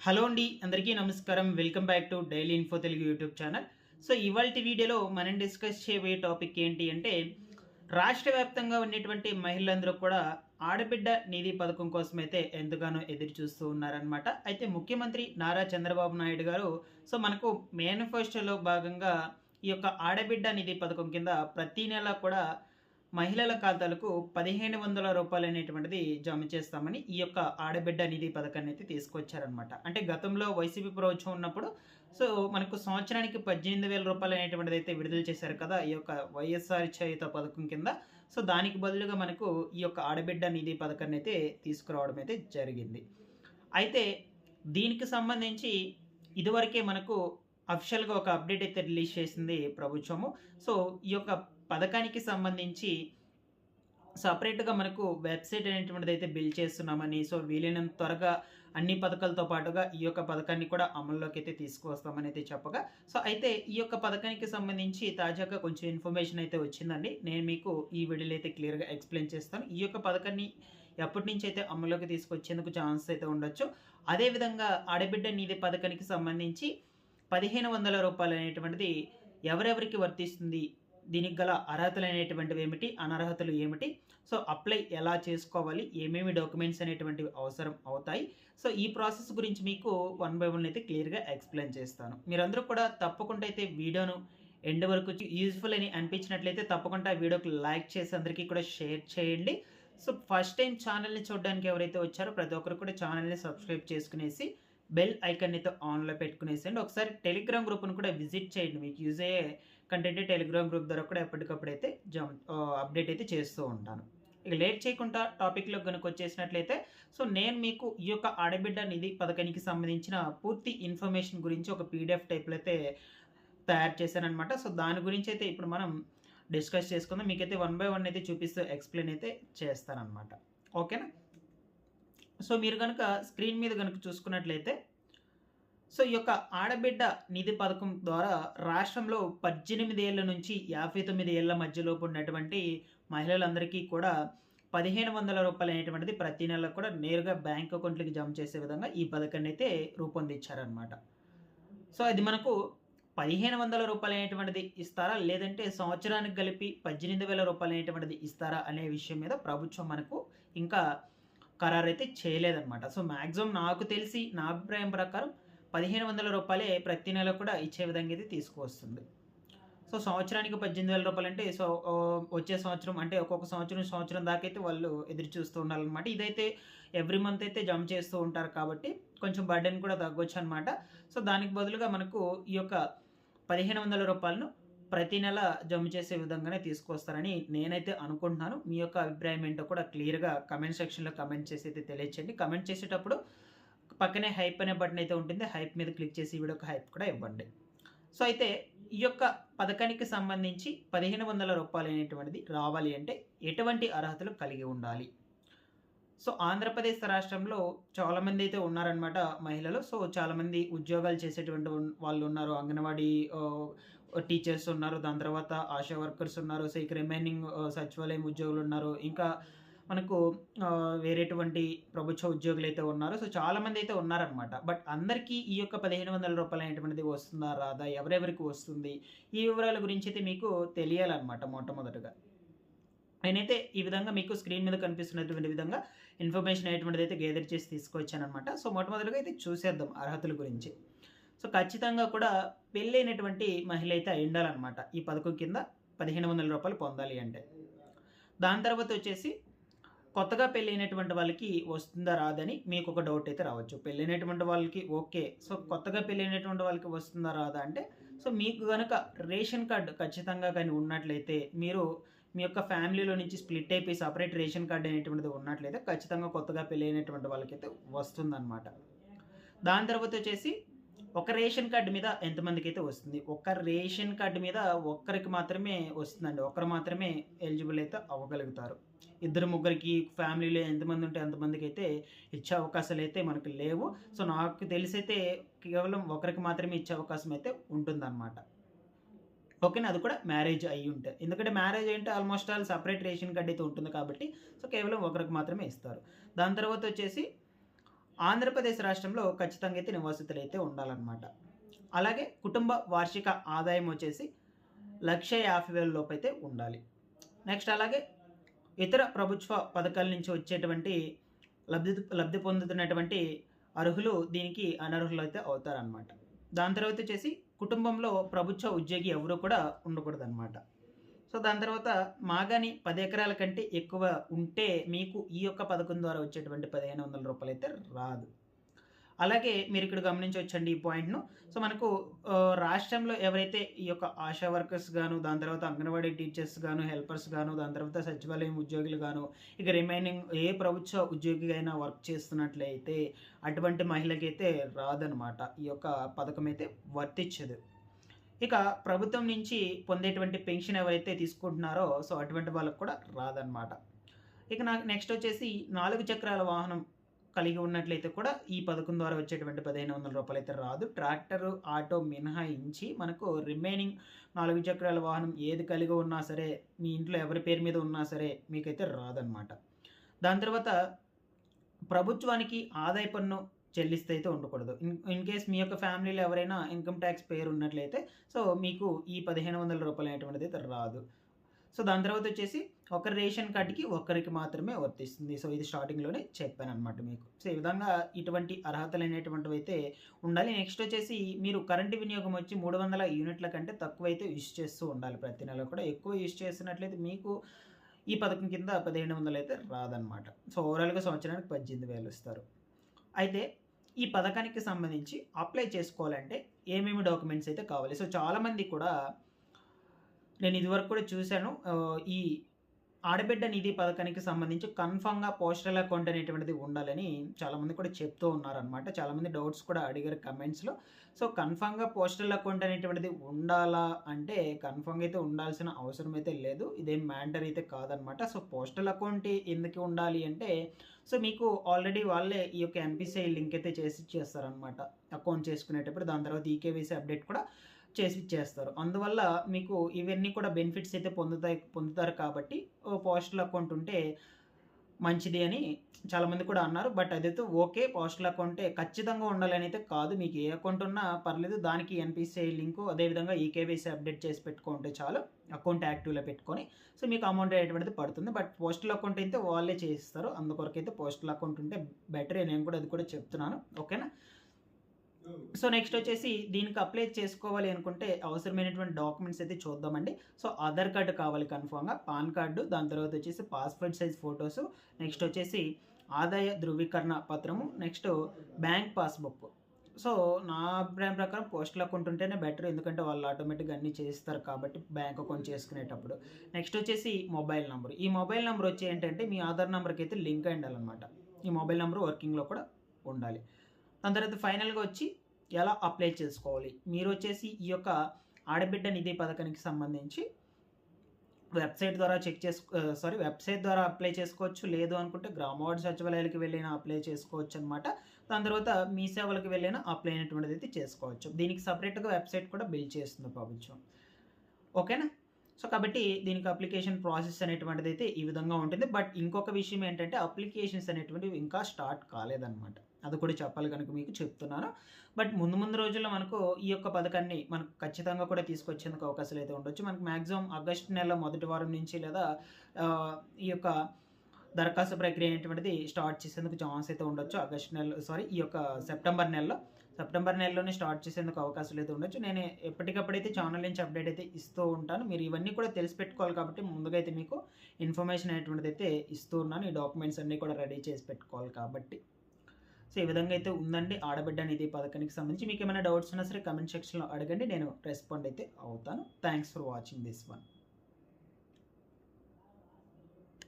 Hello అండి అందరికీ నమస్కారం. Welcome back to daily info Telugu YouTube channel. So ఇవాళ వీడియోలో మనం డిస్కస్ చేయబోయే టాపిక్ ఏంటి అంటే రాష్ట్ర వ్యాప్తంగా ఉండేటువంటి మహిళలందరూ కూడా ఆడబిడ్డ నిధి పథకం కోసం అయితే ఎంతగానో ఎదురు చూస్తూ ఉన్నారనమాట అయితే ముఖ్యమంత్రి నారా చంద్రబాబు నాయుడు గారు సో మనకు మేనిఫెస్టోలో భాగంగా ఈ యొక్క ఆడబిడ్డ నిధి పథకం కింద ప్రతి నెల కూడా మహిళల ఖాతాలకు పదిహేను వందల రూపాయలు అనేటువంటిది జమ చేస్తామని ఈ యొక్క ఆడబిడ్డ నిధి పథకాన్ని అయితే తీసుకొచ్చారనమాట అంటే గతంలో వైసీపీ ప్రభుత్వం ఉన్నప్పుడు సో మనకు సంవత్సరానికి పద్దెనిమిది వేల రూపాయలు అనేటువంటిది అయితే విడుదల చేశారు కదా ఈ యొక్క వైఎస్ఆర్ చేయుత పథకం కింద. సో దానికి బదులుగా మనకు ఈ యొక్క ఆడబిడ్డ నిధి పథకాన్ని అయితే తీసుకురావడం అయితే జరిగింది. అయితే దీనికి సంబంధించి ఇదివరకే మనకు అఫిషియల్గా ఒక అప్డేట్ అయితే రిలీజ్ చేసింది ప్రభుత్వము. సో ఈ యొక్క పథకానికి సంబంధించి సపరేట్గా మనకు వెబ్సైట్ అనేటువంటిది అయితే బిల్డ్ చేస్తున్నామని సో వీలైనంత త్వరగా అన్ని పథకాలతో పాటుగా ఈ యొక్క పథకాన్ని కూడా అమల్లోకి అయితే తీసుకువస్తామని అయితే చెప్పగా. సో అయితే ఈ యొక్క పథకానికి సంబంధించి తాజాగా కొంచెం ఇన్ఫర్మేషన్ అయితే వచ్చిందండి. నేను మీకు ఈ వీడియోలో అయితే క్లియర్గా ఎక్స్ప్లెయిన్ చేస్తాను. ఈ యొక్క పథకాన్ని ఎప్పటి నుంచి అయితే అమల్లోకి తీసుకొచ్చేందుకు ఛాన్స్ అయితే ఉండొచ్చు. అదేవిధంగా ఆడబిడ్డ నిధి పథకానికి సంబంధించి పదిహేను వందల రూపాయలు అనేటువంటిది ఎవరెవరికి వర్తిస్తుంది దీనికి గల అర్హతలు అనేటువంటివి ఏమిటి? అనర్హతలు ఏమిటి? సో అప్లై ఎలా చేసుకోవాలి? ఏమేమి డాక్యుమెంట్స్ అనేటువంటివి అవసరం అవుతాయి? సో ఈ ప్రాసెస్ గురించి మీకు వన్ బై వన్ అయితే క్లియర్గా ఎక్స్ప్లెయిన్ చేస్తాను. మీరందరూ కూడా తప్పకుండా అయితే వీడియోను ఎండ్ వరకు యూజ్ఫుల్ అని అనిపించినట్లయితే తప్పకుండా వీడియోకి లైక్ చేసి అందరికీ కూడా షేర్ చేయండి. సో ఫస్ట్ టైం ఛానల్ని చూడడానికి ఎవరైతే వచ్చారో ప్రతి ఒక్కరు కూడా ఛానల్ని సబ్స్క్రైబ్ చేసుకునేసి బెల్ ఐకన్ అయితే ఆన్లో పెట్టుకునేసేయండి. ఒకసారి టెలిగ్రామ్ గ్రూప్ను కూడా విజిట్ చేయండి. మీకు యూజ్ అయ్యే కంటెంట్ టెలిగ్రామ్ గ్రూప్ ద్వారా కూడా ఎప్పటికప్పుడు అయితే జమ్ అప్డేట్ అయితే చేస్తూ ఉంటాను. ఇక లేట్ చేయకుండా టాపిక్లో కనుక వచ్చేసినట్లయితే సో నేను మీకు ఈ యొక్క ఆడబిడ్డ నిధి పథకానికి సంబంధించిన పూర్తి ఇన్ఫర్మేషన్ గురించి ఒక పీడిఎఫ్ టైప్లో అయితే తయారు చేశానమాట సో దాని గురించి అయితే ఇప్పుడు మనం డిస్కస్ చేసుకుందాం. మీకైతే వన్ బై వన్ అయితే చూపిస్తూ ఎక్స్ప్లెయిన్ అయితే చేస్తానన్నమాట. ఓకేనా? సో మీరు కనుక స్క్రీన్ మీద కనుక చూసుకున్నట్లయితే సో ఈ యొక్క ఆడబిడ్డ నిధి పథకం ద్వారా రాష్ట్రంలో పద్దెనిమిది ఏళ్ళ నుంచి యాభై తొమ్మిది ఏళ్ళ మధ్యలోపు ఉన్నటువంటి మహిళలందరికీ కూడా పదిహేను వందల రూపాయలు అనేటువంటిది ప్రతి నెల కూడా నేరుగా బ్యాంక్ అకౌంట్లకి జమ చేసే విధంగా ఈ పథకాన్ని అయితే రూపొందించారనమాట సో అది మనకు పదిహేను వందల రూపాయలు అనేటువంటిది ఇస్తారా? లేదంటే సంవత్సరానికి కలిపి పద్దెనిమిది వేల రూపాయలు అనేటువంటిది ఇస్తారా అనే విషయం మీద ప్రభుత్వం మనకు ఇంకా ఖరారు అయితే చేయలేదన్నమాట. సో మ్యాక్సిమం నాకు తెలిసి నా అభిప్రాయం ప్రకారం పదిహేను వందల రూపాయలే ప్రతి నెల కూడా ఇచ్చే విధంగా అయితే తీసుకువస్తుంది. సో సంవత్సరానికి పద్దెనిమిది వేల రూపాయలు అంటే సో వచ్చే సంవత్సరం అంటే ఒక్కొక్క సంవత్సరం సంవత్సరం దాకా అయితే వాళ్ళు ఎదురు చూస్తూ ఉండాలన్నమాట. ఇదైతే ఎవ్రీ మంత్ అయితే జమ చేస్తూ ఉంటారు కాబట్టి కొంచెం బర్డెన్ కూడా తగ్గొచ్చు అనమాట సో దానికి బదులుగా మనకు ఈ యొక్క పదిహేను వందల రూపాయలను ప్రతి నెల జమ చేసే విధంగానే తీసుకొస్తారని నేనైతే అనుకుంటున్నాను. మీ యొక్క అభిప్రాయం ఏంటో కూడా క్లియర్గా కమెంట్ సెక్షన్లో కమెంట్ చేసి అయితే తెలియచేయండి. కమెంట్ చేసేటప్పుడు పక్కనే హైప్ అనే బటన్ అయితే ఉంటుంది. హైప్ మీద క్లిక్ చేసి ఈ వీడియోకి హైప్ కూడా ఇవ్వండి. సో అయితే ఈ యొక్క పథకానికి సంబంధించి పదిహేను వందల రూపాయలు అనేటువంటిది రావాలి అంటే ఎటువంటి అర్హతలు కలిగి ఉండాలి? సో ఆంధ్రప్రదేశ్ రాష్ట్రంలో చాలామంది అయితే ఉన్నారనమాట మహిళలు. సో చాలామంది ఉద్యోగాలు చేసేటువంటి వాళ్ళు ఉన్నారు. అంగన్వాడీ టీచర్స్ ఉన్నారు. దాని తర్వాత ఆశా వర్కర్స్ ఉన్నారు. సో ఇక రిమైనింగ్ సచివాలయం ఉద్యోగులు ఉన్నారు. ఇంకా మనకు వేరేటువంటి ప్రభుత్వ ఉద్యోగులు అయితే ఉన్నారో సో చాలామంది అయితే ఉన్నారనమాట బట్ అందరికీ ఈ యొక్క పదిహేను వందల రూపాయలు అనేటువంటిది వస్తుందా రాదా ఎవరెవరికి వస్తుంది? ఈ వివరాల గురించి అయితే మీకు తెలియాలన్నమాట మొట్టమొదటగా. నేనైతే ఈ విధంగా మీకు స్క్రీన్ మీద కనిపిస్తున్నటువంటి విధంగా ఇన్ఫర్మేషన్ అనేటువంటిది అయితే గేదర్ చేసి తీసుకొచ్చానమాట సో మొట్టమొదటిగా అయితే చూసేద్దాం అర్హతల గురించి. సో ఖచ్చితంగా కూడా పెళ్ళైనటువంటి మహిళ అయితే అయ్యుండాలన్నమాట ఉండాలన్నమాట. ఈ పథకం కింద పదిహేను వందల రూపాయలు పొందాలి అంటే. దాని తర్వాత వచ్చేసి కొత్తగా పెళ్ళైనటువంటి వాళ్ళకి వస్తుందా రాదని మీకు ఒక డౌట్ అయితే రావచ్చు. పెళ్ళైనటువంటి వాళ్ళకి ఓకే సో కొత్తగా పెళ్ళైనటువంటి వాళ్ళకి వస్తుందా రాదా అంటే సో మీకు కనుక రేషన్ కార్డు ఖచ్చితంగా కానీ ఉన్నట్లయితే మీరు మీ యొక్క ఫ్యామిలీలో నుంచి స్ప్లిట్ అయిపోయి సపరేట్ రేషన్ కార్డు అనేటువంటిది ఉన్నట్లయితే ఖచ్చితంగా కొత్తగా పెళ్ళైనటువంటి వాళ్ళకైతే వస్తుందన్నమాట. దాని తర్వాత వచ్చేసి ఒక రేషన్ కార్డు మీద ఎంతమందికి అయితే వస్తుంది? ఒక రేషన్ కార్డు మీద ఒక్కరికి మాత్రమే వస్తుందండి. ఒకరు మాత్రమే ఎలిజిబుల్ అయితే అవ్వగలుగుతారు. ఇద్దరు ముగ్గురికి ఫ్యామిలీలో ఎంతమంది ఉంటే అంతమందికి అయితే ఇచ్చే అవకాశాలు అయితే మనకు లేవు. సో నాకు తెలిసైతే కేవలం ఒకరికి మాత్రమే ఇచ్చే అవకాశం అయితే ఉంటుందన్నమాట. ఓకేనా అది కూడా మ్యారేజ్ అయ్యి ఉంటే. ఎందుకంటే మ్యారేజ్ అంటే almost all separate ration card అయితే ఉంటుంది కాబట్టి సో కేవలం ఒకరికి మాత్రమే ఇస్తారు. దాని తర్వాత వచ్చేసి ఆంధ్రప్రదేశ్ రాష్ట్రంలో ఖచ్చితంగా అయితే నివాసితులు అయితే ఉండాలన్నమాట. అలాగే కుటుంబ వార్షిక ఆదాయం వచ్చేసి లక్ష యాభై వేల లోపు అయితే ఉండాలి. నెక్స్ట్ అలాగే ఇతర ప్రభుత్వ పథకాల నుంచి వచ్చేటువంటి లబ్ధి లబ్ధి పొందుతున్నటువంటి అర్హులు దీనికి అనర్హులు అయితే అవుతారనమాట దాని తర్వాత వచ్చేసి కుటుంబంలో ప్రభుత్వ ఉద్యోగి ఎవరు కూడా ఉండకూడదు అనమాట సో దాని తర్వాత మాగాని పది ఎకరాల కంటే ఎక్కువ ఉంటే మీకు ఈ యొక్క పథకం ద్వారా వచ్చేటువంటి పదిహేను వందల రూపాయలు అయితే రాదు. అలాగే మీరు ఇక్కడ గమనించవచ్చండి ఈ పాయింట్ను. సో మనకు రాష్ట్రంలో ఎవరైతే ఈ యొక్క ఆశా వర్కర్స్ గాను దాని తర్వాత అంగన్వాడీ టీచర్స్ గాను హెల్పర్స్ గాను దాని తర్వాత సచివాలయం ఉద్యోగులు గాను ఇక రిమైనింగ్ ఏ ప్రభుత్వ ఉద్యోగి అయినా వర్క్ చేస్తున్నట్లయితే అటువంటి మహిళకైతే రాదనమాట. ఈ యొక్క పథకం అయితే వర్తించదు. ఇక ప్రభుత్వం నుంచి పొందేటువంటి పెన్షన్ ఎవరైతే తీసుకుంటున్నారో సో అటువంటి వాళ్ళకు కూడా రాదనమాట. ఇక నాకు నెక్స్ట్ వచ్చేసి నాలుగు చక్రాల వాహనం కలిగి ఉన్నట్లయితే కూడా ఈ పథకం ద్వారా వచ్చేటువంటి పదిహేను వందల రూపాయలు అయితే రాదు. ట్రాక్టర్ ఆటో మినహాయించి మనకు రిమైనింగ్ నాలుగు చక్రాల వాహనం ఏది కలిగి ఉన్నా సరే మీ ఇంట్లో ఎవరి పేరు మీద ఉన్నా సరే మీకైతే రాదనమాట దాని తర్వాత ప్రభుత్వానికి ఆదాయ పన్ను చెల్లిస్తే అయితే ఉండకూడదు. ఇన్ ఇన్ కేస్ మీ యొక్క ఫ్యామిలీలో ఎవరైనా ఇన్కమ్ ట్యాక్స్ పేరు ఉన్నట్లయితే సో మీకు ఈ పదిహేను వందల రూపాయలు అనేటువంటిది అయితే రాదు. సో దాని తర్వాత వచ్చేసి ఒకరి రేషన్ కార్డుకి ఒకరికి మాత్రమే వర్తిస్తుంది. సో ఇది స్టార్టింగ్లోనే చెప్పాను అనమాట మీకు. సో ఈ విధంగా ఇటువంటి అర్హతలు అనేటువంటివి అయితే ఉండాలి. నెక్స్ట్ వచ్చేసి మీరు కరెంటు వినియోగం వచ్చి మూడు వందల యూనిట్ల కంటే తక్కువ అయితే యూజ్ చేస్తూ ఉండాలి ప్రతి నెల కూడా. ఎక్కువ యూజ్ చేస్తున్నట్లయితే మీకు ఈ పథకం కింద పదిహేను వందలు అయితే రాదనమాట సో ఓవరాల్గా సంవత్సరానికి పద్దెనిమిది వేలు ఇస్తారు. అయితే ఈ పథకానికి సంబంధించి అప్లై చేసుకోవాలంటే ఏమేమి డాక్యుమెంట్స్ అయితే కావాలి? సో చాలామంది కూడా నేను ఇదివరకు కూడా చూశాను ఈ ఆడబిడ్డ నిధి పథకానికి సంబంధించి కన్ఫామ్గా పోస్టల్ అకౌంట్ అనేటువంటిది ఉండాలని చాలామంది కూడా చెప్తూ ఉన్నారనమాట చాలామంది డౌట్స్ కూడా అడిగారు కమెంట్స్లో. సో కన్ఫామ్గా పోస్టల్ అకౌంట్ అనేటువంటిది ఉండాలా అంటే కన్ఫామ్గా అయితే ఉండాల్సిన అవసరం అయితే లేదు. ఇదేం మ్యాటర్ అయితే కాదనమాట సో పోస్టల్ అకౌంట్ ఎందుకు ఉండాలి అంటే సో మీకు ఆల్రెడీ వాళ్ళే ఈ యొక్క ఎన్పిసిఐ లింక్ అయితే చేసి ఇచ్చేస్తారనమాట అకౌంట్ చేసుకునేటప్పుడు దాని తర్వాత ఈకేవీసీ అప్డేట్ కూడా చేసి ఇచ్చేస్తారు. అందువల్ల మీకు ఇవన్నీ కూడా బెనిఫిట్స్ అయితే పొందుతాయి పొందుతారు కాబట్టి ఓ పోస్టల్ అకౌంట్ ఉంటే మంచిది అని చాలామంది కూడా అన్నారు. బట్ అదైతే ఓకే పోస్టల్ అకౌంటే ఖచ్చితంగా ఉండాలని అయితే కాదు. మీకు ఏ అకౌంట్ ఉన్నా పర్లేదు దానికి ఎన్పిసిఐ లింకు అదేవిధంగా ఈకేవైసీ అప్డేట్ చేసి పెట్టుకుంటే చాలు అకౌంట్ యాక్టివ్లో పెట్టుకొని. సో మీకు అమౌంట్ అనేటువంటిది పడుతుంది. బట్ పోస్టల్ అకౌంట్ అయితే వాళ్ళే చేయిస్తారు అందుకొరకు అయితే పోస్టల్ అకౌంట్ ఉంటే బెటర్ నేను కూడా అది కూడా చెప్తున్నాను. ఓకేనా? సో నెక్స్ట్ వచ్చేసి దీనికి అప్లై చేసుకోవాలి అనుకుంటే అవసరమైనటువంటి డాక్యుమెంట్స్ అయితే చూద్దామండి. సో ఆధార్ కార్డు కావాలి కన్ఫామ్గా పాన్ కార్డు దాని తర్వాత వచ్చేసి పాస్పోర్ట్ సైజ్ ఫొటోస్ నెక్స్ట్ వచ్చేసి ఆదాయ ధృవీకరణ పత్రము నెక్స్ట్ బ్యాంక్ పాస్బుక్. సో నా అభిప్రాయం ప్రకారం పోస్టల్ అకౌంట్ ఉంటేనే బెటర్ ఎందుకంటే వాళ్ళు ఆటోమేటిక్గా అన్నీ చేస్తారు కాబట్టి బ్యాంక్ అకౌంట్ చేసుకునేటప్పుడు. నెక్స్ట్ వచ్చేసి మొబైల్ నెంబర్. ఈ మొబైల్ నెంబర్ వచ్చి ఏంటంటే మీ ఆధార్ నెంబర్కి అయితే లింక్ అయ్యాలన్నమాట ఈ మొబైల్ నెంబర్ వర్కింగ్లో కూడా ఉండాలి. దాని తర్వాత ఫైనల్గా వచ్చి ఎలా అప్లై చేసుకోవాలి? మీరు వచ్చేసి ఈ యొక్క ఆడబిడ్డ నిధి పథకానికి సంబంధించి వెబ్సైట్ ద్వారా చెక్ చేసుకో సారీ వెబ్సైట్ ద్వారా అప్లై చేసుకోవచ్చు. లేదు అనుకుంటే గ్రామవాడ సచివాలయాలకి సచివాలయాలకు వెళ్ళిన అప్లై చేసుకోవచ్చు అనమాట దాని తర్వాత మీ సేవలకు వెళ్ళిన అప్లై అయినటువంటిది అయితే చేసుకోవచ్చు. దీనికి సపరేట్గా వెబ్సైట్ కూడా బిల్డ్ చేస్తుంది ప్రభుత్వం. ఓకేనా? సో కాబట్టి దీనికి అప్లికేషన్ ప్రాసెస్ అనేటువంటిది అయితే ఈ విధంగా ఉంటుంది. బట్ ఇంకొక విషయం ఏంటంటే అప్లికేషన్స్ అనేటువంటివి ఇంకా స్టార్ట్ కాలేదన్నమాట. అది కూడా చెప్పాలి కనుక మీకు చెప్తున్నాను. బట్ ముందు ముందు రోజుల్లో మనకు ఈ యొక్క పథకాన్ని మనకు ఖచ్చితంగా కూడా తీసుకొచ్చేందుకు అవకాశాలు అయితే ఉండొచ్చు. మనకు మ్యాక్సిమం ఆగస్ట్ నెల మొదటి వారం నుంచి లేదా ఈ యొక్క దరఖాస్తు ప్రక్రియ అనేటువంటిది స్టార్ట్ చేసేందుకు ఛాన్స్ అయితే ఉండొచ్చు. ఆగస్ట్ నెల సారీ ఈ యొక్క సెప్టెంబర్ నెలలో. సెప్టెంబర్ నెలలోనే స్టార్ట్ చేసేందుకు అవకాశాలు అయితే ఉండొచ్చు. నేను ఎప్పటికప్పుడైతే ఛానల్ నుంచి అప్డేట్ అయితే ఇస్తూ ఉంటాను. మీరు ఇవన్నీ కూడా తెలిసి పెట్టుకోవాలి కాబట్టి ముందుగా అయితే మీకు ఇన్ఫర్మేషన్ అనేటువంటిది అయితే ఇస్తూ ఉన్నాను. ఈ డాక్యుమెంట్స్ అన్నీ కూడా రెడీ చేసి పెట్టుకోవాలి కాబట్టి. సో ఈ విధంగా అయితే ఉందండి. ఆడబిడ్డ అనేది పథకానికి సంబంధించి మీకు ఏమైనా డౌట్స్ ఉన్నా సరే కమెంట్ సెక్షన్లో అడగండి. నేను రెస్పాండ్ అయితే అవుతాను. Thanks for watching this one